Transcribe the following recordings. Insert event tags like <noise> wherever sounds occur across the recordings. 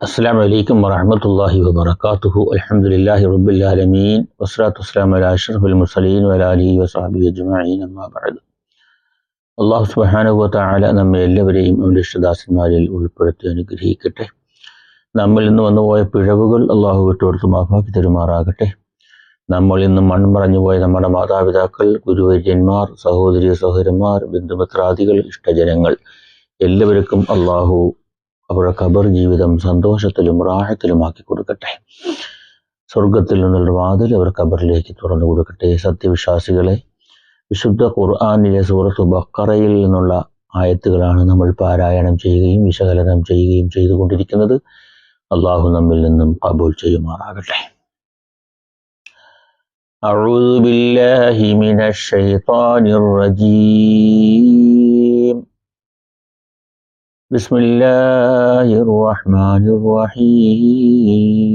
അസ്സാം വലൈക്കും വറഹമത്തല്ലാഹി വബർക്കാത്തുഹു അലഹമുല്ലാഹി റബുല്ലാലമീൻ വസ്രാത്ത് വസ്ലാം അല അഷറഫുൽ മുസലീൻ വലാലി വസാബി അജ്മീൻ അമ്മാബാദ് അള്ളാഹു സുബാനുബത്തായ നമ്മെ എല്ലാവരെയും അവന്റെ ഇഷ്ടദാസന്മാരിൽ ഉൾപ്പെടുത്തി അനുഗ്രഹിക്കട്ടെ. നമ്മിൽ നിന്ന് വന്നുപോയ പിഴവുകൾ അള്ളാഹു വിട്ടുകൊടുത്ത് മാഫാക്കി തെരുമാറാകട്ടെ. നമ്മൾ ഇന്ന് മൺമറഞ്ഞുപോയ നമ്മുടെ മാതാപിതാക്കൾ ഗുരുവര്യന്മാർ സഹോദരി സഹോദരന്മാർ ബന്ധുമിത്രാദികൾ ഇഷ്ടജനങ്ങൾ എല്ലാവർക്കും അള്ളാഹു അവരുടെ ഖബർ ജീവിതം സന്തോഷത്തിലും റാഹത്തിലുമാക്കി കൊടുക്കട്ടെ സ്വർഗത്തിൽ നിന്നുള്ള വാതിൽ അവർ ഖബറിലേക്ക് തുറന്നു കൊടുക്കട്ടെ സത്യവിശ്വാസികളെ വിശുദ്ധ ഖുർആാനിലെ സൂറത്ത് ബക്കറയിൽ നിന്നുള്ള ആയത്തുകളാണ് നമ്മൾ പാരായണം ചെയ്യുകയും വിശകലനം ചെയ്യുകയും ചെയ്തുകൊണ്ടിരിക്കുന്നത് അള്ളാഹു നമ്മിൽ നിന്നും കബൂൽ ചെയ്യുമാറാകട്ടെ أعوذ بالله من الشيطان الرجيم بسم الله الرحمن الرحيم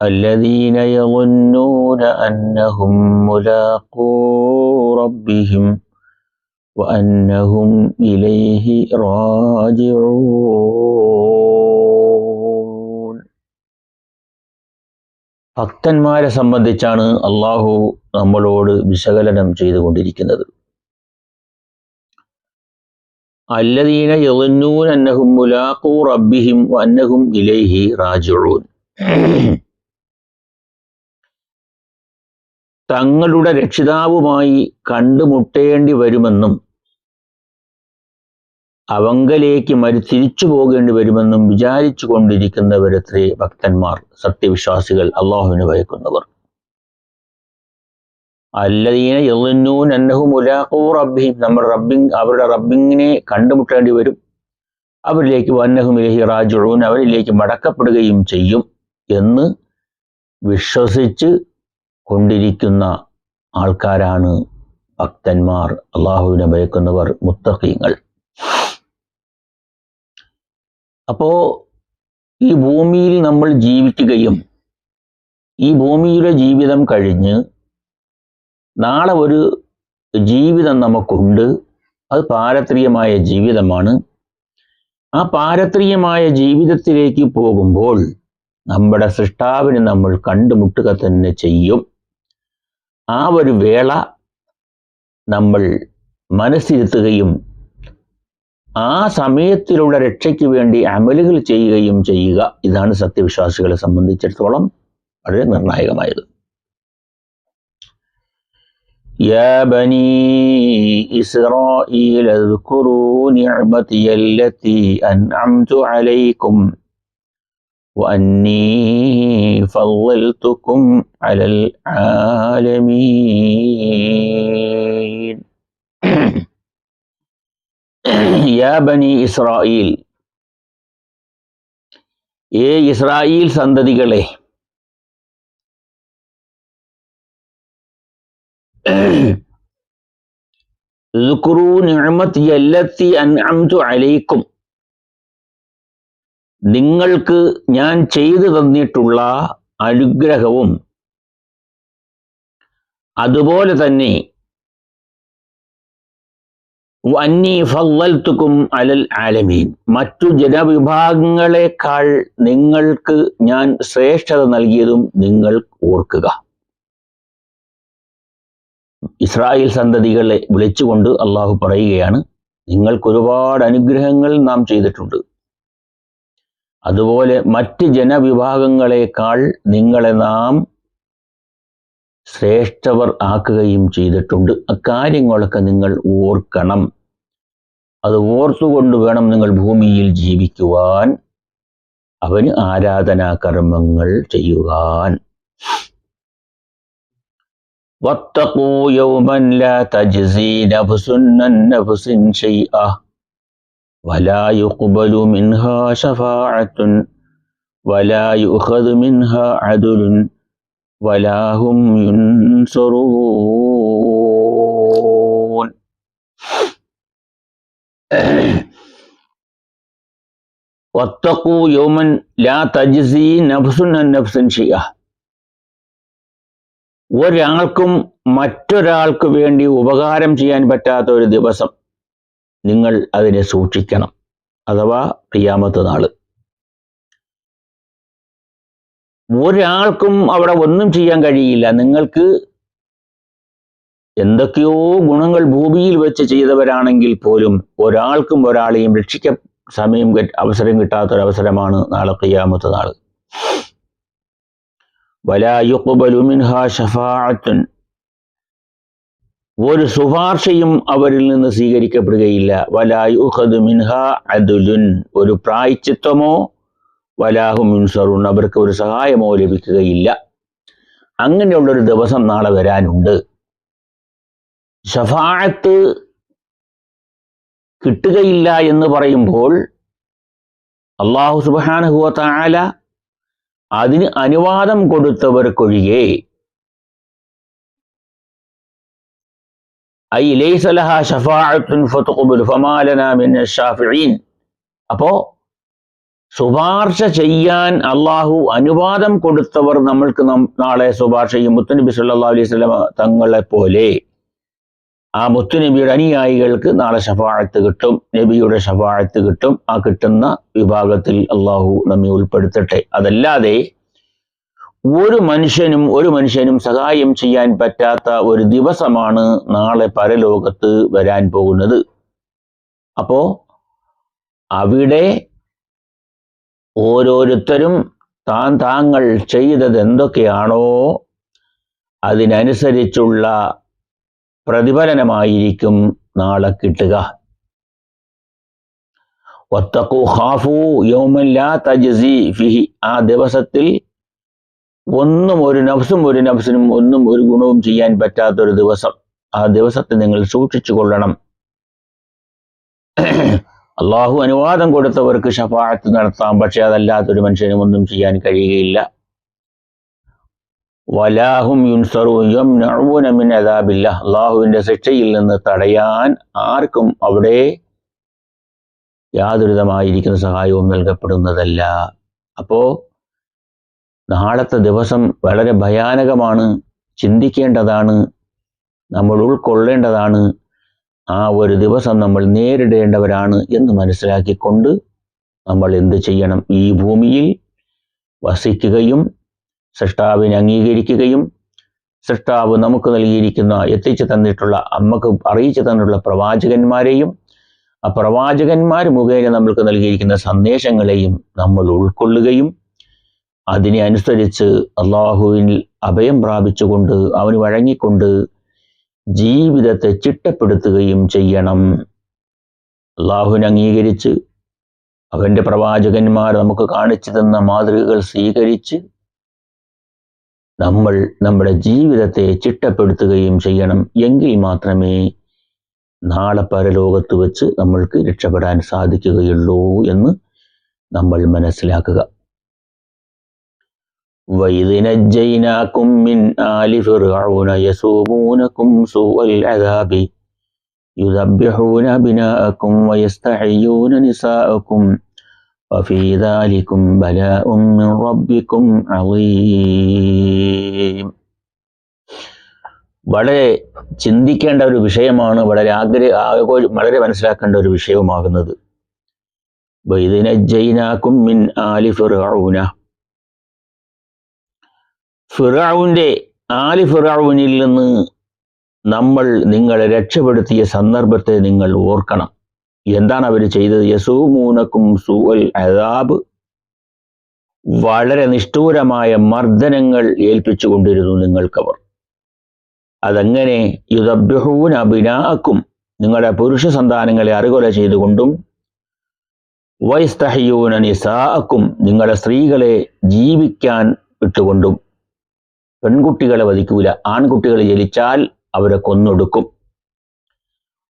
الذين يظنون أنهم ملاقو ربهم وأنهم إليه راجعون ഭക്തന്മാരെ സംബന്ധിച്ചാണ് അള്ളാഹു നമ്മളോട് വിശകലനം ചെയ്തുകൊണ്ടിരിക്കുന്നത് അല്ലദീന യظنون അന്നഹും മുലാഖു റബ്ബിഹിം അന്നഹും ഇലൈഹി റാജിഊൻ. തങ്ങളുടെ രക്ഷിതാവുമായി കണ്ടുമുട്ടേണ്ടി വരുമെന്നും അവങ്കലേക്ക് മരു തിരിച്ചു പോകേണ്ടി വരുമെന്നും വിചാരിച്ചു കൊണ്ടിരിക്കുന്നവരത്രേ ഭക്തന്മാർ സത്യവിശ്വാസികൾ അള്ളാഹുവിന് ഭയക്കുന്നവർ. അല്ലദീന യല്ലൂൻ അന്നഹു മുലാഖു നമ്മൾ റബ്ബിങ് അവരുടെ റബ്ബിങ്ങിനെ കണ്ടുമുട്ടേണ്ടി വരും. അവരിലേക്ക് വന്നഹുമിലഹി റാജുഴൂൻ അവരിലേക്ക് മടക്കപ്പെടുകയും ചെയ്യും എന്ന് വിശ്വസിച്ച് കൊണ്ടിരിക്കുന്ന ആൾക്കാരാണ് ഭക്തന്മാർ. അള്ളാഹുവിനെ ഭയക്കുന്നവർ മുത്തഖീങ്ങൾ. അപ്പോൾ ഈ ഭൂമിയിൽ നമ്മൾ ജീവിക്കുകയും ഈ ഭൂമിയുടെ ജീവിതം കഴിഞ്ഞ് നാളെ ഒരു ജീവിതം നമുക്കുണ്ട്. അത് പാരത്രീയമായ ജീവിതമാണ്. ആ പാരത്രീയമായ ജീവിതത്തിലേക്ക് പോകുമ്പോൾ നമ്മുടെ സൃഷ്ടാവിനെ നമ്മൾ കണ്ടുമുട്ടുക തന്നെ ചെയ്യും. ആ ഒരു വേള നമ്മൾ മനസ്സിരുത്തുകയും ആ സമയത്തിലുള്ള രക്ഷയ്ക്ക് വേണ്ടി അമലുകൾ ചെയ്യുകയും ചെയ്യുക. ഇതാണ് സത്യവിശ്വാസികളെ സംബന്ധിച്ചിടത്തോളം വളരെ നിർണായകമായത്. يا بني إسرائيل اذكروا نعمتي التي أنعمت عليكم وأني فضلتكم على العالمين. <clears throat> يا بني إسرائيل. إيه إسرائيل سنددي അലൈക്കും. നിങ്ങൾക്ക് ഞാൻ ചെയ്തു തന്നിട്ടുള്ള അനുഗ്രഹവും അതുപോലെ തന്നെ വന്നി ഫല്ലൽത്തുക്കും അലൽ ആലമീൻ. മറ്റു ജനവിഭാഗങ്ങളെക്കാൾ നിങ്ങൾക്ക് ഞാൻ ശ്രേഷ്ഠത നൽകിയതും നിങ്ങൾ ഓർക്കുക. ഇസ്രായേൽ സന്തതികളെ വിളിച്ചുകൊണ്ട് അള്ളാഹു പറയുകയാണ് നിങ്ങൾക്കൊരുപാട് അനുഗ്രഹങ്ങൾ നാം ചെയ്തിട്ടുണ്ട്. അതുപോലെ മറ്റ് ജനവിഭാഗങ്ങളെക്കാൾ നിങ്ങളെ നാം ശ്രേഷ്ഠവർ ആക്കുകയും ചെയ്തിട്ടുണ്ട്. അക്കാര്യങ്ങളൊക്കെ നിങ്ങൾ ഓർക്കണം. അത് ഓർത്തുകൊണ്ട് വേണം നിങ്ങൾ ഭൂമിയിൽ ജീവിക്കുവാൻ. അവന് ആരാധനാകർമ്മങ്ങൾ ചെയ്യുവാൻ. واتقوا يوما لا تجزي نفس عن نفس شيئا ولا يقبل منها شفاعة ولا يؤخذ منها عدل ولا هم ينصرون. واتقوا يوما لا تجزي نفس عن نفس شيئا ഒരാൾക്കും മറ്റൊരാൾക്ക് വേണ്ടി ഉപകാരം ചെയ്യാൻ പറ്റാത്ത ഒരു ദിവസം നിങ്ങൾ അതിനെ സൂക്ഷിക്കണം. അഥവാ ഖിയാമത്ത് നാൾ. ഒരാൾക്കും അവിടെ ഒന്നും ചെയ്യാൻ കഴിയില്ല. നിങ്ങൾക്ക് എന്തൊക്കെയോ ഗുണങ്ങൾ ഭൂമിയിൽ വെച്ച് ചെയ്തവരാണെങ്കിൽ പോലും ഒരാൾക്കും ഒരാളെയും രക്ഷിക്ക സമയം അവസരം കിട്ടാത്തൊരവസരമാണ് നാളെ കയ്യാമത്തെ നാൾ. വലാ യുഖ്ബലു മിൻഹാ ഷഫാഅത്തുൻ ഒരു ശുപാർശയും അവരിൽ നിന്ന് സ്വീകരിക്കപ്പെടുകയില്ല. വലാ യുഖദു മിൻഹാ ഒരു പ്രായച്ചിത്വമോ വലാഹു മിൻസറുൻ അവർക്ക് ഒരു സഹായമോ ലഭിക്കുകയില്ല. അങ്ങനെയുള്ളൊരു ദിവസം നാളെ വരാനുണ്ട്. ഷഫാഅത്ത് കിട്ടുകയില്ല എന്ന് പറയുമ്പോൾ അള്ളാഹു സുബാനഹുവ താല അതിന് അനുവാദം കൊടുത്തവർക്കൊഴികെ അപ്പോ ശുപാർശ ചെയ്യാൻ അള്ളാഹു അനുവാദം കൊടുത്തവർ നമ്മൾക്ക് നാളെ ശുപാർശ ചെയ്യും. മുത്തനബി സല്ലാ അലൈഹി സ്വലമ തങ്ങളെ പോലെ ആ മുത്തുനബിയുടെ അനുയായികൾക്ക് നാളെ ഷഫാഴത്ത് കിട്ടും നബിയുടെ ഷഫാഴത്ത് കിട്ടും. ആ കിട്ടുന്ന വിഭാഗത്തിൽ അള്ളാഹു നമ്മെ ഉൾപ്പെടുത്തട്ടെ. അതല്ലാതെ ഒരു മനുഷ്യനും ഒരു മനുഷ്യനും സഹായം ചെയ്യാൻ പറ്റാത്ത ഒരു ദിവസമാണ് നാളെ പരലോകത്ത് വരാൻ പോകുന്നത്. അപ്പോ അവിടെ ഓരോരുത്തരും താൻ താങ്കൾ ചെയ്തത് എന്തൊക്കെയാണോ അതിനനുസരിച്ചുള്ള പ്രതിഫലനമായിരിക്കും നാളെ കിട്ടുക. വത്തഖു ഹാഫു യൗമൻ ലാ തജ്സി ഫിഹി. ആ ദിവസത്തിൽ ഒന്നും ഒരു നഫ്സും ഒരു നഫ്സിനും ഒന്നും ഒരു ഗുണവും ചെയ്യാൻ പറ്റാത്തൊരു ദിവസം. ആ ദിവസത്തെ നിങ്ങൾ സൂക്ഷിച്ചു കൊള്ളണം. അള്ളാഹു അനുവാദം കൊടുത്തവർക്ക് ഷഫാഴത്ത് നടത്താം. പക്ഷെ അതല്ലാത്തൊരു മനുഷ്യനും ഒന്നും ചെയ്യാൻ കഴിയുകയില്ല. വലാഹും യുൻസറു യംനഊന അള്ളാഹുവിന്റെ ശിക്ഷയിൽ നിന്ന് തടയാൻ ആർക്കും അവിടെ യാതൊരുതമായിരിക്കുന്ന സഹായവും നൽകപ്പെടുന്നതല്ല. അപ്പോൾ നാളത്തെ ദിവസം വളരെ ഭയാനകമാണ്. ചിന്തിക്കേണ്ടതാണ്. നമ്മൾ ഉൾക്കൊള്ളേണ്ടതാണ്. ആ ഒരു ദിവസം നമ്മൾ നേരിടേണ്ടവരാണ് എന്ന് മനസ്സിലാക്കിക്കൊണ്ട് നമ്മൾ എന്ത് ചെയ്യണം? ഈ ഭൂമിയിൽ വസിക്കുകയും സൃഷ്ടാവിനെ അംഗീകരിക്കുകയും സൃഷ്ടാവ് നമുക്ക് നൽകിയിരിക്കുന്ന എത്തിച്ചു തന്നിട്ടുള്ള അമ്മയ്ക്ക് അറിയിച്ചു തന്നിട്ടുള്ള പ്രവാചകന്മാരെയും ആ പ്രവാചകന്മാർ മുഖേന നമ്മൾക്ക് നൽകിയിരിക്കുന്ന സന്ദേശങ്ങളെയും നമ്മൾ ഉൾക്കൊള്ളുകയും അതിനെ അനുസരിച്ച് അള്ളാഹുവിൽ അഭയം പ്രാപിച്ചുകൊണ്ട് അവന് വഴങ്ങിക്കൊണ്ട് ജീവിതത്തെ ചിട്ടപ്പെടുത്തുകയും ചെയ്യണം. അള്ളാഹുവിനെ അംഗീകരിച്ച് അവന്റെ പ്രവാചകന്മാർ നമുക്ക് കാണിച്ചു തന്ന മാതൃകകൾ സ്വീകരിച്ച് നമ്മൾ നമ്മുടെ ജീവിതത്തെ ചിട്ടപ്പെടുത്തുകയും ചെയ്യണം എങ്കിൽ മാത്രമേ നാളെ പരലോകത്ത് വെച്ച് നമ്മൾക്ക് രക്ഷപ്പെടാൻ സാധിക്കുകയുള്ളൂ എന്ന് നമ്മൾ മനസ്സിലാക്കുക. വൈദിനജൈനാക്കും മിൻ അദാബി وفي ذلكم بلاء من ربكم عظيم വളരെ ചിന്തിക്കേണ്ട ഒരു വിഷയമാണ് വളരെ ആഗ്രഹ ആഗോ- വളരെ മനസ്സിലാക്കേണ്ട ഒരു വിഷയവുമാകുന്നത് വൈദിനജൈനാക്കും മിൻ ആലി ഫിറൗന ഫിറൗന്റെ ആലി ഫിറൗനിൽ നിന്ന് നമ്മൾ നിങ്ങളെ രക്ഷപ്പെടുത്തിയ സന്ദർഭത്തെ നിങ്ങൾ ഓർക്കണം എന്താണ് അവർ ചെയ്തത്? യസൂമൂനക്കും സൂൽ അതാബ് വളരെ നിഷ്ഠൂരമായ മർദ്ദനങ്ങൾ ഏൽപ്പിച്ചു കൊണ്ടിരുന്നു നിങ്ങൾക്കവർ. അതങ്ങനെ യുദബ്യഹൂൻ അബിനാക്കും നിങ്ങളുടെ പുരുഷ സന്താനങ്ങളെ അറുകൊല ചെയ്തുകൊണ്ടും വൈസ്തഹയൂന നിസാക്കും നിങ്ങളുടെ സ്ത്രീകളെ ജീവിക്കാൻ വിട്ടുകൊണ്ടും പെൺകുട്ടികളെ വധിക്കൂല. ആൺകുട്ടികളെ ജനിച്ചാൽ അവരെ കൊന്നൊടുക്കും.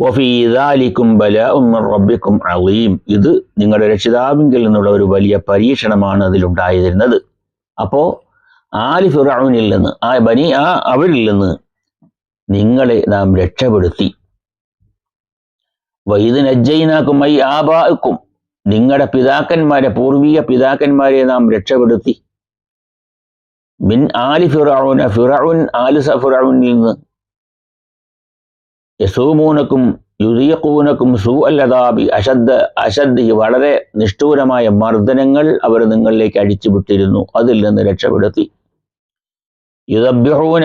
വഫീദാലിക്കും ബല റബ്ബിക്കും അളീം. ഇത് നിങ്ങളുടെ രക്ഷിതാവിങ്കിൽ നിന്നുള്ള ഒരു വലിയ പരീക്ഷണമാണ് അതിലുണ്ടായിരുന്നത്. അപ്പോ ആലി ഫിറൌനിൽ നിന്ന് ആ ബനി ആ അവരിൽ നിന്ന് നിങ്ങളെ നാം രക്ഷപ്പെടുത്തി. വൈദ് നജ്ജയിനാക്കും ഐ ആബാക്കും നിങ്ങളുടെ പിതാക്കന്മാരെ പൂർവീയ പിതാക്കന്മാരെ നാം രക്ഷപ്പെടുത്തി. മിൻ ആലി ഫിറാവുന ഫിറാവുൻ ആലിസ ഫിറാവുനിൽ നിന്ന് യസൂമൂനക്കും യുദിയക്കൂനക്കും സൂ അല്ലതാബി അശദ് അശദ്ധി വളരെ നിഷ്ഠൂരമായ മർദ്ദനങ്ങൾ അവർ നിങ്ങളിലേക്ക് അടിച്ചുവിട്ടിരുന്നു അതിൽ നിന്ന് രക്ഷപ്പെടുത്തി. യുദബ്യഹൂന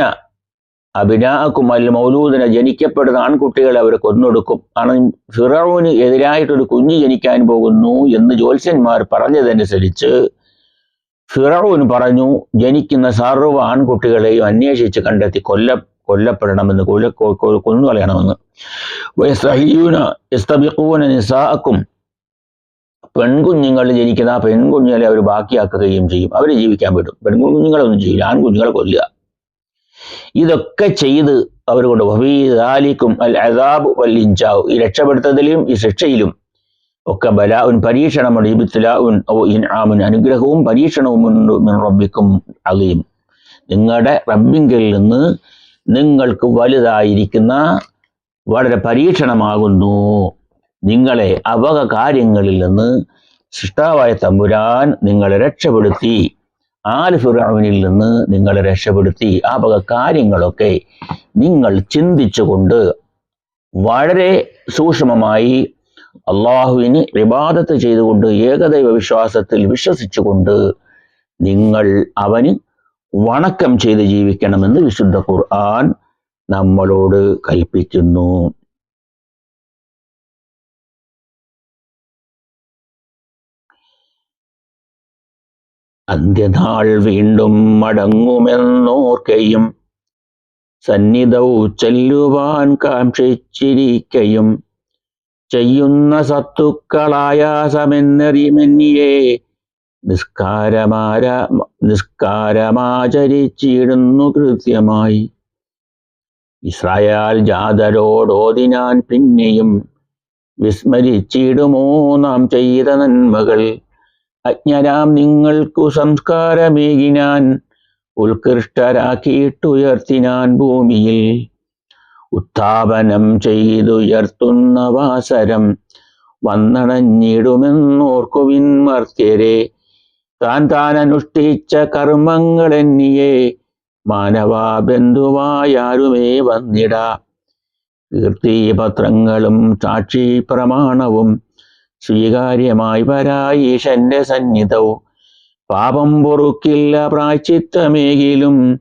അഭിനാക്കും അല്ല മൗലൂദിനെ ജനിക്കപ്പെടുന്ന ആൺകുട്ടികളെ അവർ കൊന്നൊടുക്കും. ആണ് ഫിറൌന് എതിരായിട്ടൊരു കുഞ്ഞ് ജനിക്കാൻ പോകുന്നു എന്ന് ജ്യോത്സ്യന്മാർ പറഞ്ഞതനുസരിച്ച് ഫിറൌൻ പറഞ്ഞു ജനിക്കുന്ന സർവ ആൺകുട്ടികളെയും അന്വേഷിച്ച് കണ്ടെത്തി. കൊല്ല കൊല്ലപ്പെടണമെന്ന് കൊല്ല കൊന്നു കളയണമെന്ന്. നിസാക്കും പെൺകുഞ്ഞുങ്ങൾ ജനിക്കുന്ന ആ പെൺകുഞ്ഞുങ്ങളെ അവർ ബാക്കിയാക്കുകയും ചെയ്യും. അവരെ ജീവിക്കാൻ വിടും. പെൺകുഞ്ഞുങ്ങളെ ഒന്നും ചെയ്യില്ല. ആൺകുഞ്ഞുങ്ങളെ കൊല്ലുക. ഇതൊക്കെ ചെയ്ത് അവർ കൊണ്ട് വഫീദാലിക്കും അൽ അദാബ് ഇൻജാവ് ഈ രക്ഷപ്പെടുത്തതിലും ഈ ശിക്ഷയിലും ഒക്കെ ബലാഉൻ പരീക്ഷണമുണ്ട് ഇബ്തിലാഉൻ ഔ ഇൻആമുൻ. അനുഗ്രഹവും പരീക്ഷണവും റബ്ബിക്കും അലീം. നിങ്ങളുടെ റബ്ബിങ്കിൽ നിന്ന് നിങ്ങൾക്ക് വലുതായിരിക്കുന്ന വളരെ പരീക്ഷണമാകുന്നു. നിങ്ങളെ അവക കാര്യങ്ങളിൽ നിന്ന് സൃഷ്ടാവായ തമ്പുരാൻ നിങ്ങളെ രക്ഷപ്പെടുത്തി. ആൽ ഫിറാവിനിൽ നിന്ന് നിങ്ങളെ രക്ഷപ്പെടുത്തി. ആ വക കാര്യങ്ങളൊക്കെ നിങ്ങൾ ചിന്തിച്ചുകൊണ്ട് വളരെ സൂക്ഷ്മമായി അള്ളാഹുവിന് വിവാദത്ത് ചെയ്തുകൊണ്ട് ഏകദൈവ വിശ്വാസത്തിൽ വിശ്വസിച്ചുകൊണ്ട് നിങ്ങൾ അവന് വണക്കം ചെയ്ത് ജീവിക്കണമെന്ന് വിശുദ്ധ ഖുർആൻ നമ്മളോട് കൽപ്പിക്കുന്നു. അന്ത്യനാൾ വീണ്ടും മടങ്ങുമെന്നോർക്കയും സന്നിധവും ചെല്ലുവാൻ കാക്ഷിച്ചിരിക്കയും ചെയ്യുന്ന സത്തുക്കളായാസമെന്നറിമെന്നിയെ നിസ്കാരമാര നിസ്കാരമാചരിച്ചിടുന്നു കൃത്യമായി. ഇസ്രായാൽ ജാതരോടോതിനാൻ പിന്നെയും വിസ്മരിച്ചിടുമോ നാം ചെയ്ത നന്മകൾ. അജ്ഞരാം നിങ്ങൾക്കു സംസ്കാരമേകിനാൻ ഉത്കൃഷ്ടരാക്കിയിട്ടുയർത്തിനാൻ ഭൂമിയിൽ. ഉത്ഥാപനം ചെയ്തുയർത്തുന്ന വാസരം വന്നണഞ്ഞിടുമെന്നോർക്കുവിൻ മർത്യരെ. താൻ താൻ അനുഷ്ഠിച്ച കർമ്മങ്ങളെന്നിയെ മാനവാ ബന്ധുവായാരുമേ വന്നിട. കീർത്തിപത്രങ്ങളും സാക്ഷി പ്രമാണവും സ്വീകാര്യമായി വരായീശന്റെ സന്നിധവും. പാപം പൊറുക്കില്ല പ്രായച്ചിത്തമേകിലും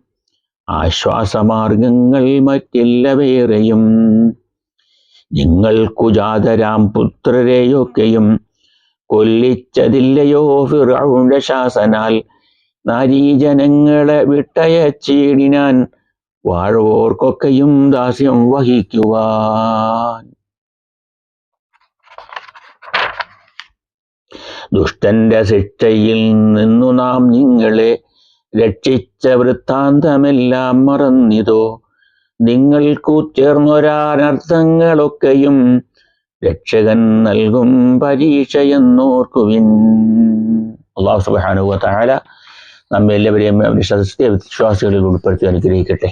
ആശ്വാസമാർഗങ്ങൾ മറ്റില്ല വേറെയും. നിങ്ങൾക്കു ജാതരാം പുത്രരെയൊക്കെയും കൊല്ലിച്ചതില്ലയോ ഫിറൗന്റെ ശാസനാൽ. നാരീജനങ്ങളെ വിട്ടയച്ചീടിനാൻ വാഴവോർക്കൊക്കെയും ദാസ്യം വഹിക്കുവാൻ. ദുഷ്ടന്റെ ശിക്ഷയിൽ നിന്നു നാം നിങ്ങളെ രക്ഷിച്ച വൃത്താന്തമെല്ലാം മറന്നിതോ. നിങ്ങൾക്കു ചേർന്നൊരാനർത്ഥങ്ങളൊക്കെയും രക്ഷകൻ നൽകും പരീക്ഷയെന്നോർക്കുവിൻ. അള്ളാഹു സുബ്ഹാനഹു വ തആല നമ്മെ എല്ലാവരെയും സത്യ വിശ്വാസികളിൽ ഉൾപ്പെടുത്തി അനുഗ്രഹിക്കട്ടെ.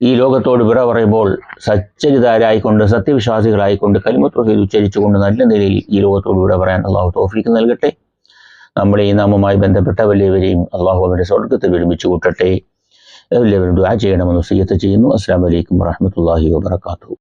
ഈ ലോകത്തോട് വിറ പറയുമ്പോൾ സച്ചരിതാരായിക്കൊണ്ട് സത്യവിശ്വാസികളായിക്കൊണ്ട് കലിമത്വഹീൽ ഉച്ചരിച്ചുകൊണ്ട് നല്ല നിലയിൽ ഈ ലോകത്തോട് വിട പറയാൻ അള്ളാഹു തോഫിക്ക് നൽകട്ടെ. നമ്മളെ ഈ നാമമായി ബന്ധപ്പെട്ട വലിയവരെയും അള്ളാഹു അവരുടെ സ്വർഗത്തെ വിരമിച്ചു കൂട്ടട്ടെ. എല്ലാവരും ദുആ ചെയ്യണമെന്ന് സീയത്ത് ചെയ്യുന്നു. അസ്സാം വലൈക്കും വാഹമത്തല്ലാഹി വാബർക്കാത്തു